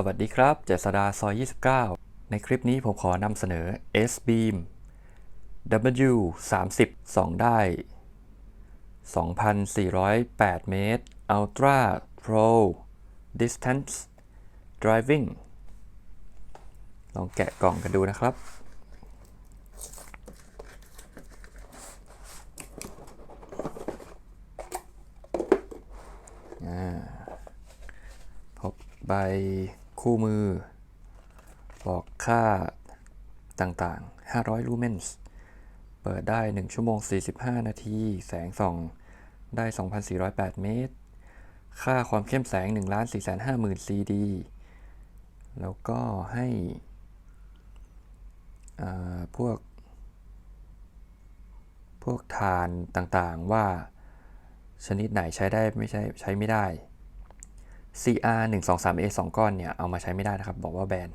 สวัสดีครับ เจษดาซอย 29 ในคลิปนี้ผมขอนำเสนอ S Beam W 30 2 ได้ 2,408 เมตร Ultra Pro Distance Driving ลองแกะกล่องกันดูนะครับ พบใบ คู่มือ บอกค่าต่างๆ 500 ลูเมนส์ เปิดได้ 1 ชั่วโมง 45 นาที แสงส่อง ได้ 2,408 เมตร ค่าความเข้มแสง 1 4 5 0 0 0 0 CD แล้วก็ให้พวก พวกทานต่างๆว่าชนิดไหนใช้ได้ไม่ใช่ใช้ไม่ได้ CR 1 2 3 A 2 ก้อนเนี่ย เอามาใช้ไม่ได้นะครับ บอกว่าแบน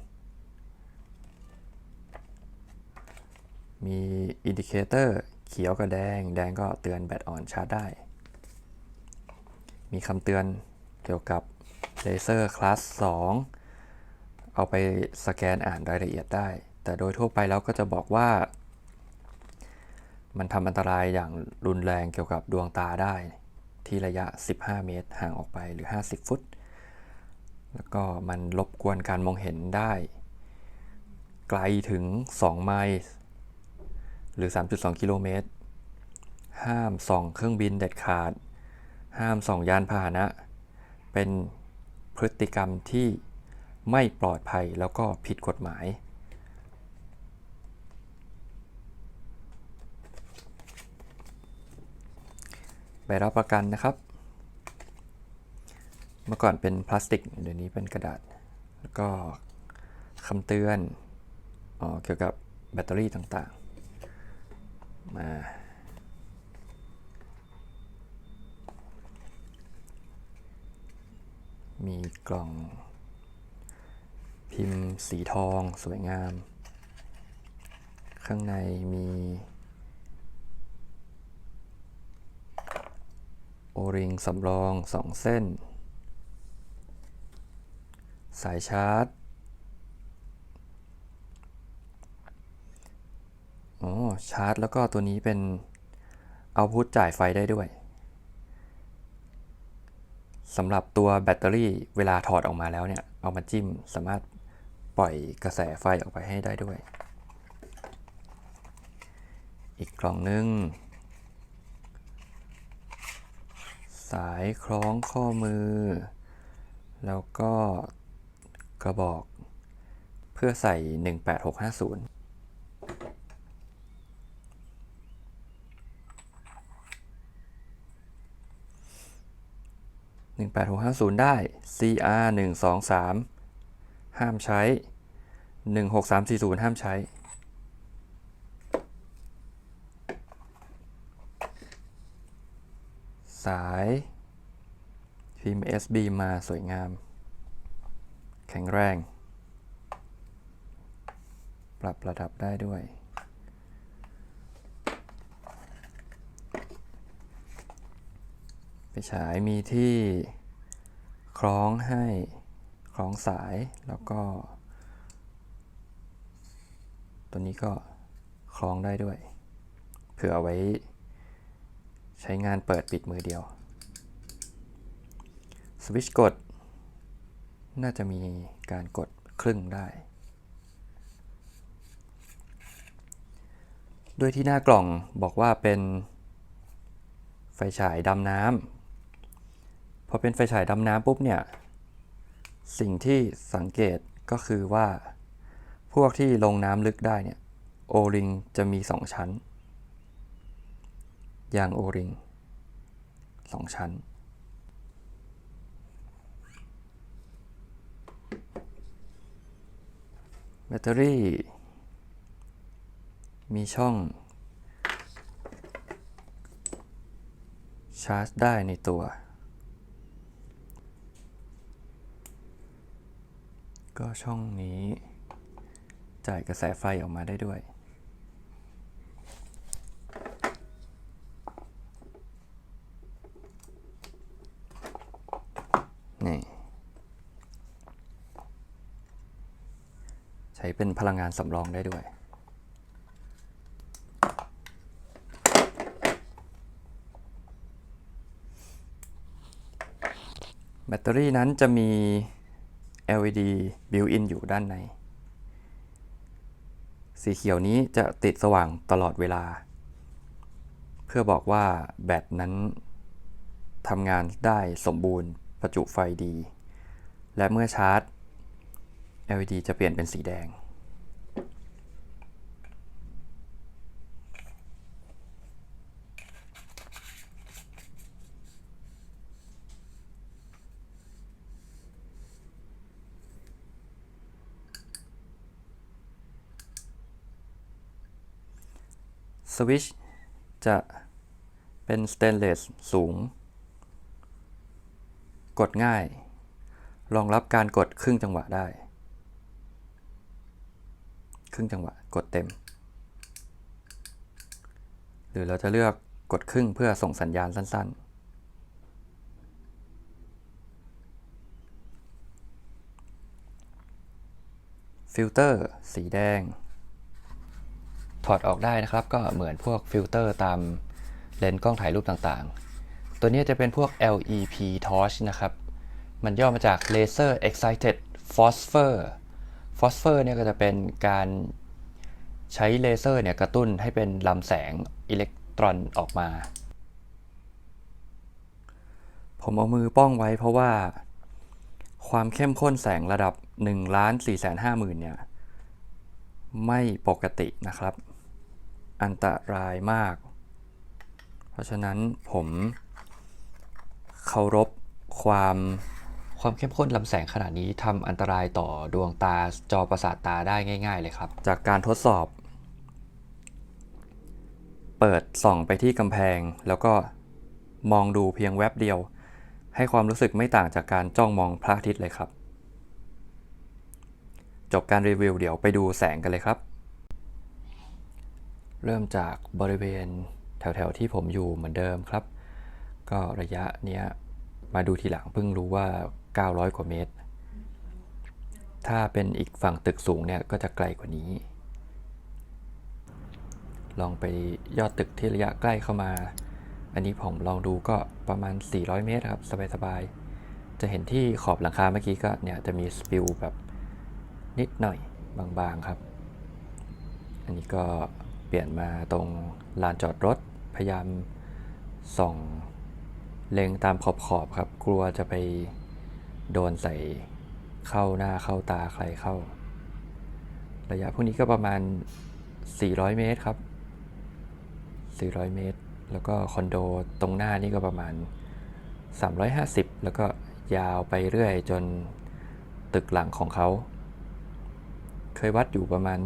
มีอินดิเคเตอร์เขียวกับแดง แดงก็เตือนแบตอ่อนชาร์จได้ มีคำเตือนเกี่ยวกับเลเซอร์คลาส 2 เอาไปสแกนอ่านรายละเอียดได้ แต่โดยทั่วไปแล้วก็จะบอกว่า มันทำอันตรายอย่างรุนแรงเกี่ยวกับดวงตาได้ที่ระยะ 15 เมตร ห่างออกไปหรือ 50 ฟุต แล้วก็มันรบกวนการมองเห็นได้ ไกลถึง 2 ไมล์หรือ 3.2 กิโลเมตร ห้ามส่องเครื่องบินเด็ดขาด ห้ามส่องยานพาหนะ เป็นพฤติกรรมที่ไม่ปลอดภัยแล้วก็ผิดกฎหมายใบรับประกันนะครับ เมื่อก่อนเป็นพลาสติก เดี๋ยวนี้เป็นกระดาษ แล้วก็คำเตือนออเกี่ยวกับแบตเตอรี่ต่างๆ มามีกล่องพิมพ์สีทองสวยงาม ข้างในมี โอริงสำรอง2เส้น สายชาร์จอ๋อชาร์จแล้วก็ตัวนี้เป็นเอาพุทจ่ายไฟได้ด้วยสำหรับตัวแบตเตอรี่เวลาถอดออกมาแล้วเนี่ย เอามาจิ้มสามารถปล่อยกระแสไฟออกไปให้ได้ด้วย อีกกล่องหนึง สายคล้องข้อมือ แล้วก็ กระบอก เพื่อใส่ 18650 18650 ได้ CR 123 ห้ามใช้ 16340 ห้ามใช้สายพิมพ์ SB มาสวยงาม แข็งแรง ปรับระดับได้ด้วย ไปฉายมีที่คล้องให้คล้องสายแล้วก็ ตัวนี้ก็คล้องได้ด้วย เผื่อไว้ใช้งานเปิดปิดมือเดียว สวิตช์กด น่าจะมีการกดครึ่งได้ ด้วยที่หน้ากล่องบอกว่าเป็นไฟฉายดำน้ำพอเป็นไฟฉายดำน้ำปุ๊บเนี่ย สิ่งที่สังเกตก็คือว่า พวกที่ลงน้ำลึกได้เนี่ย โอริงจะมี 2 ชั้น ยางโอริง 2 ชั้น แบ ตเตอรี่ มีช่อง ชาร์จได้ในตัว ก็ช่องนี้ จ่ายกระแสไฟออกมาได้ด้วย เป็นพลังงานสำรองได้ด้วย แบตเตอรี่นั้นจะมี LED built-in อยู่ด้านใน สีเขียวนี้จะติดสว่างตลอดเวลา เพื่อบอกว่าแบตนั้นทำงานได้สมบูรณ์ประจุไฟดี และเมื่อชาร์จ LED จะเปลี่ยนเป็นสีแดง สวิตชจะเป็นสเตนเลสสูง กดง่าย รองรับการกดครึ่งจังหวะได้ ครึ่งจังหวะกดเต็ม หรือเราจะเลือกกดครึ่งเพื่อส่งสัญญาณสั้น ๆฟิลเตอร์ สีแดง ถอดออกได้นะครับ ก็เหมือนพวกฟิลเตอร์ตามเลนส์กล้องถ่ายรูปต่างๆ ตัวนี้จะเป็นพวก LEP torch นะครับ มันย่อมาจาก Laser Excited Phosphor Phosphor เนี่ยก็จะเป็นการใช้เลเซอร์เนี่ยกระตุ้นให้เป็นลำแสงอิเล็กตรอนออกมา ผมเอามือป้องไว้เพราะว่า ความเข้มข้นแสงระดับ1ล้าน4 5 0 0 0 0เนี่ย ไม่ปกตินะครับ อันตรายมาก เพราะฉะนั้นผมเคารพความความเข้มข้นลำแสงขนาดนี้ทำอันตรายต่อดวงตาจอประสาทตาได้ง่าย ๆ เลยครับ จากการทดสอบ เปิดส่องไปที่กำแพง แล้วก็มองดูเพียงแวบเดียว ให้ความรู้สึกไม่ต่างจากการจ้องมองพระอาทิตย์เลยครับ จบการรีวิวเดี๋ยวไปดูแสงกันเลยครับ เริ่มจากบริเวณแถวๆที่ผมอยู่เหมือนเดิมครับ ก็ระยะเนี้ยมาดูทีหลังเพิ่งรู้ว่า 900 กว่าเมตร ถ้าเป็นอีกฝั่งตึกสูงเนี่ยก็จะไกลกว่านี้ ลองไปยอดตึกที่ระยะใกล้เข้ามา อันนี้ผมลองดูก็ประมาณ 400 เมตรครับ สบายๆ จะเห็นที่ขอบหลังคาเมื่อกี้ก็เนี่ยจะมีสปิลแบบนิดหน่อยบางๆครับ อันนี้ก็ ปลี่ยนมาตรงลานจอดรถ พยายามส่องเล็งตามขอบๆครับ กลัวจะไปโดนใส่เข้าหน้าเข้าตาใครเข้า ระยะพวกนี้ก็ประมาณ 400 เมตรครับ 400 เมตร แล้วก็คอนโดตรงหน้านี่ก็ประมาณ 350 แล้วก็ยาวไปเรื่อยจนตึกหลังของเขา ยวัดอยู่ประมาณ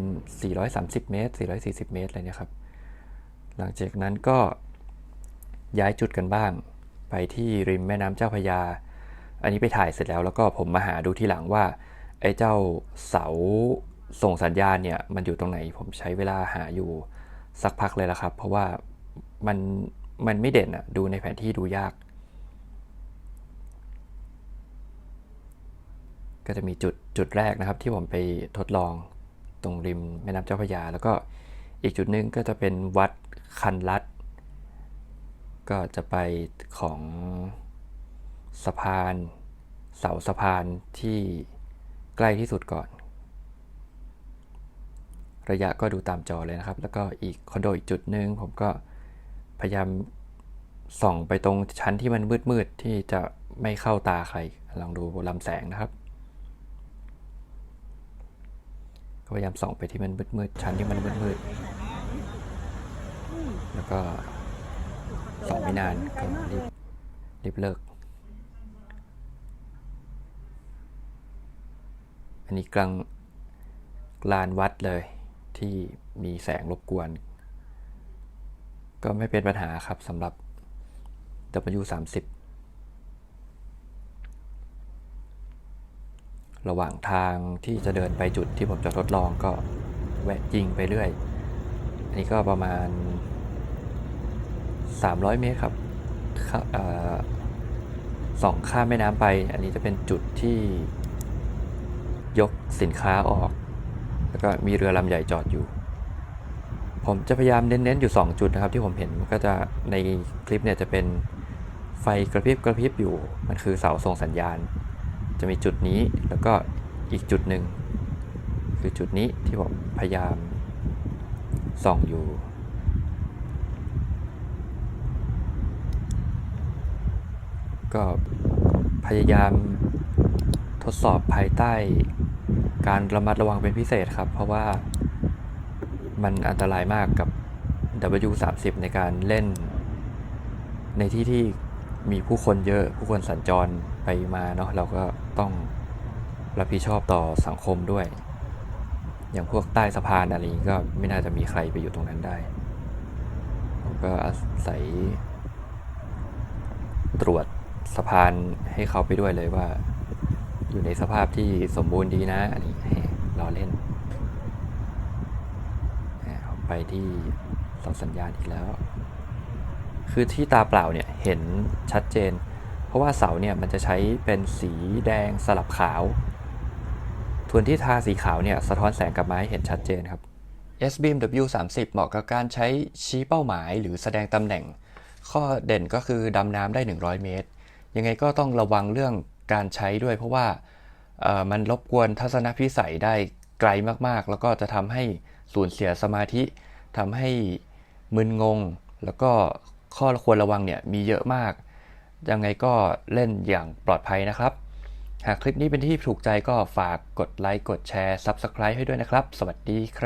430 เมตร 440 เมตรอะไรเนี่ยครับ หลังจากนั้นก็ย้ายจุดกันบ้าง ไปที่ริมแม่น้ำเจ้าพยา อันนี้ไปถ่ายเสร็จแล้วแล้วก็ผมมาหาดูที่หลังว่า ไอ้เจ้าเสาส่งสัญญาณเนี่ยมันอยู่ตรงไหนผมใช้เวลาหาอยู่สักพักเลยละครับ เพราะว่ามันมันไม่เด่นอะดูในแผนที่ดูยาก ก็จะมีจุดจุดแรกนะครับ ที่ผมไปทดลองตรงริมแม่น้ำเจ้าพระยา แล้วก็อีกจุดหนึ่งก็จะเป็นวัดคันลัด ก็จะไปของสะพาน เสาสะพานที่ใกล้ที่สุดก่อน ระยะก็ดูตามจอเลยนะครับ แล้วก็อีกคอนโดอีกจุดหนึ่งผมก็พยายามส่องไปตรงชั้นที่มันมืดๆที่จะไม่เข้าตาใคร ลองดูลำแสงนะครับ ก็พยายามส่องไปที่มันมืดๆชั้นที่มันมืดๆแล้วก็ส่องไม่นานก็รีบรีบเลิก อันนี้กลางลานวัดเลยที่มีแสงรบกวน ก็ไม่เป็นปัญหาครับสำหรับ W30 ระหว่างทางที่จะเดินไปจุดที่ผมจะทดลองก็แวะยิงไปเรื่อย อันนี้ก็ประมาณ 300 เมตรครับสองข้ามแม่น้ำไป อันนี้จะเป็นจุดที่ยกสินค้าออก แล้วก็มีเรือลำใหญ่จอดอยู่ ผมจะพยายามเน้นๆอยู่ 2 จุดนะครับ ที่ผมเห็นก็จะในคลิปเนี่ยจะเป็นไฟกระพริบกระพริบอยู่ มันคือเสาส่งสัญญาณ จะมีจุดนี้แล้วก็อีกจุดหนึ่ง คือจุดนี้ที่ผมพยายามส่องอยู่ ก็พยายามทดสอบภายใต้การระมัดระวังเป็นพิเศษครับ เพราะว่ามันอันตรายมากกับ W30 ในการเล่น ในที่ที่ มีผู้คนเยอะผู้คนสัญจรไปมาเนาะเราก็ต้องรับผิดชอบต่อสังคมด้วย อย่างพวกใต้สะพานอะไรอย่างนี้ก็ไม่น่าจะมีใครไปอยู่ตรงนั้นได้ผมก็อาศัย ตรวจสะพานให้เขาไปด้วยเลยว่า อยู่ในสภาพที่สมบูรณ์ดีนะอันนี้รอเล่นไปที่เสาสัญญาณอีกแล้ว คือที่ตาเปล่าเนี่ยเห็นชัดเจน เพราะว่าเสาเนี่ยมันจะใช้เป็นสีแดงสลับขาว ส่วนที่ทาสีขาวเนี่ยสะท้อนแสงกลับมาให้เห็นชัดเจนครับ S-Beam W30 เหมาะกับการใช้ชี้เป้าหมายหรือแสดงตำแหน่ง ข้อเด่นก็คือดำน้ำได้ 100 เมตร ยังไงก็ต้องระวังเรื่องการใช้ด้วยเพราะว่ามันรบกวนทัศนพิสัยได้ไกลมากๆ แล้วก็จะทำให้สูญเสียสมาธิทำให้มึนงง แล้วก็ ข้อควรระวังเนี่ยมีเยอะมาก ยังไงก็เล่นอย่างปลอดภัยนะครับ หากคลิปนี้เป็นที่ถูกใจก็ฝากกดไลค์ กดแชร์ Subscribe ให้ด้วยนะครับ สวัสดีครับ